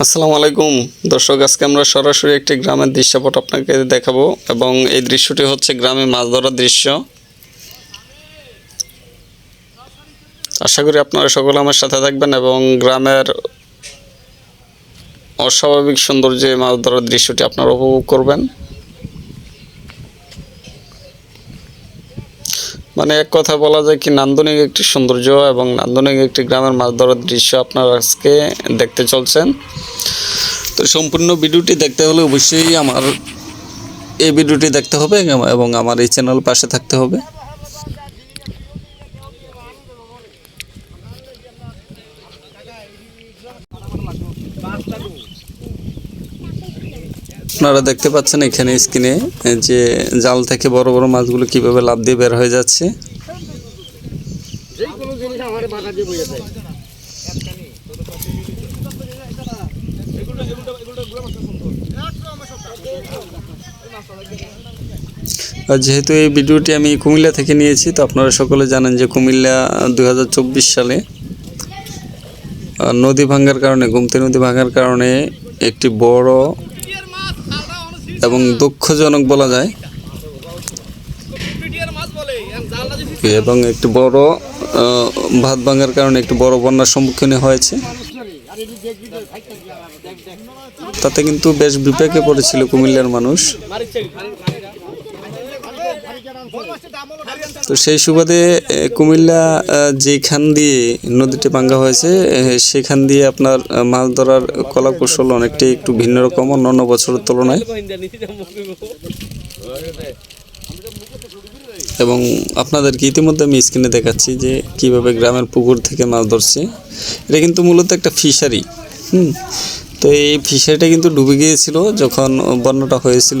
আসসালামু আলাইকুম। দর্শক, আজকে আমরা সরাসরি একটি গ্রামের দৃশ্যপট আপনাকে দেখাবো এবং এই দৃশ্যটি হচ্ছে গ্রামে মাছ ধরার দৃশ্য। আশা করি আপনারা সকলে আমার সাথে থাকবেন এবং গ্রামের অস্বাভাবিক সৌন্দর্যে মাছ ধরার দৃশ্যটি আপনারা উপভোগ করবেন। মানে এক কথা বলা যায় কি, নান্দনিক একটি সৌন্দর্য এবং নান্দনিক একটি গ্রামের মাছ ধরার দৃশ্য আপনারা আজকে দেখতে চলছেন। তো সম্পূর্ণ ভিডিওটি দেখতে হলে অবশ্যই আমার এই ভিডিওটি দেখতে হবে এবং আমার এই চ্যানেল পাশে থাকতে হবে। আপনারা দেখতে পাচ্ছেন এখানে স্ক্রিনে যে জাল থেকে বড় বড় মাছগুলো কীভাবে লাভ দিয়ে বের হয়ে যাচ্ছে। যেহেতু এই ভিডিওটি আমি কুমিল্লা থেকে নিয়েছি, তো আপনারা সকলে জানেন যে কুমিল্লা দু হাজার চব্বিশ সালে নদী ভাঙার কারণে, গুমতি নদী ভাঙার কারণে একটি বড় এবং দুঃখজনক বলা যায়। এবং একটি বড় ভাত ভাঙার কারণে একটি বড় বন্যার সম্মুখীন হয়েছে। তাতে কিন্তু বেশ বিপেকে পড়েছিল কুমিল্লার মানুষ। তো সেই সুবাদে কুমিল্লা যেখান দিয়ে নদীটি ভাঙ্গা হয়েছে সেখান দিয়ে আপনার মাছ ধরার কলা কৌশল অনেকটাই একটু ভিন্ন রকম, অন্যান্য বছরের তুলনায়। এবং আপনাদেরকে ইতিমধ্যে আমি স্ক্রিনে দেখাচ্ছি যে কীভাবে গ্রামের পুকুর থেকে মাছ ধরছে। এটা কিন্তু মূলত একটা ফিশারি হুম? তো এই ফিশারিটা কিন্তু ডুবে গিয়েছিল যখন বন্যাটা হয়েছিল।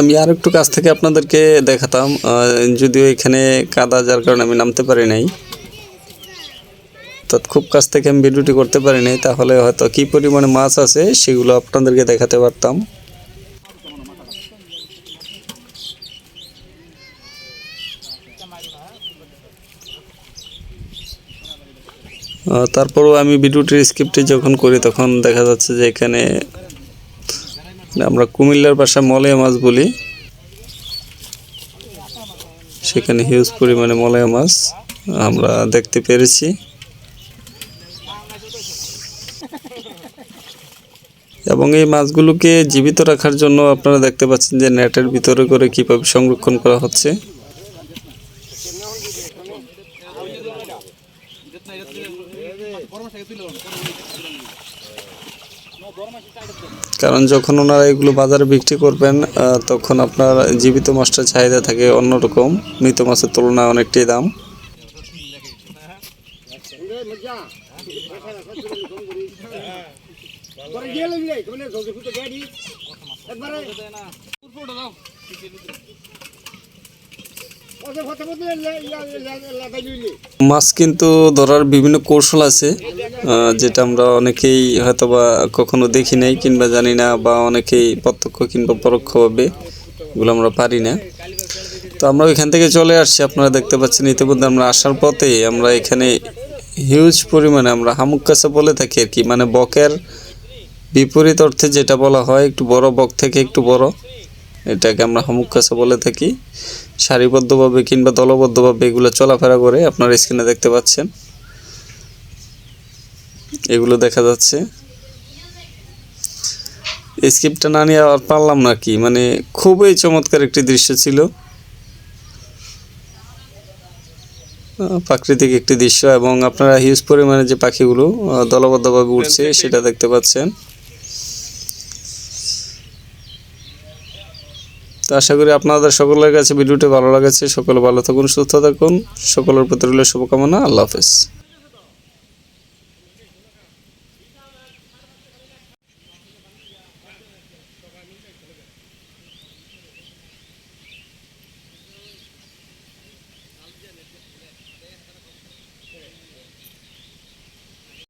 আমি আর একটু কাছ থেকে আপনাদেরকে দেখাতাম যদিও এখানে কাদা, যার কারণে আমি নামতে পারি নাই। তো খুব কাছ থেকে আমি ভিডিওটি করতে পারি নাই, তাহলে হয়তো কি পরিমাণে মাছ আছে সেগুলো আপনাদেরকে দেখাতে পারতাম। তারপরেও আমি ভিডিওটির স্ক্রিপ্টে যখন করি, তখন দেখা যাচ্ছে যে এখানে আমরা কুমিল্লার বাসা মলয়া মাছ বলি। সেখানে হিউজ পরিমাণে মলয়া মাছ আমরা দেখতে পেরেছি। এবং এই মাছগুলোকে জীবিত রাখার জন্য আপনারা দেখতে পাচ্ছেন যে নেটের ভিতরে করে কীভাবে সংরক্ষণ করা হচ্ছে। কারণ যখন ওনারা এগুলো বাজারে বিক্রি করবেন তখন আপনার জীবিত মাছটার চাহিদা থাকে অন্যরকম। মৃত মাছের তুলনায় অনেকটাই দাম। একবারে মাছ কিন্তু ধরার বিভিন্ন কৌশল আছে যেটা আমরা অনেকেই হয়তোবা কখনো দেখি নাই কিংবা জানি না বা অনেকেই প্রত্যক্ষ কিংবা পরোক্ষভাবে এগুলো আমরা পারি না। তো আমরা ওইখান থেকে চলে আসছি, আপনারা দেখতে পাচ্ছেন ইতিমধ্যে আমরা আসার পথে আমরা এখানে হিউজ পরিমাণে আমরা হামুক কাছে বলে থাকি আর কি মানে বকের বিপরীত অর্থে যেটা বলা হয় একটু বড় বক থেকে একটু বড়। এটাকে আমরা হামুক বলে থাকি। সারিবদ্ধভাবে কিংবা দলবদ্ধভাবে এগুলো চলাফেরা করে আপনার স্ক্রিনে দেখতে পাচ্ছেন। এগুলো দেখা যাচ্ছে। স্ক্রিপ্টটা না নিয়ে আর পারলাম না কি মানে খুবই চমৎকার একটি দৃশ্য ছিল। প্রাকৃতিক একটি দৃশ্য এবং আপনারা হিউজ পরিমাণে যে পাখিগুলো দলবদ্ধভাবে উঠছে সেটা দেখতে পাচ্ছেন। তো আশা করি আপনাদের সকলের কাছে ভিডিওটি ভালো লাগেছে। সকলে ভালো থাকুন, সুস্থ থাকুন। সকলের প্রতি রইল শুভকামনা। আল্লাহ হাফেজ।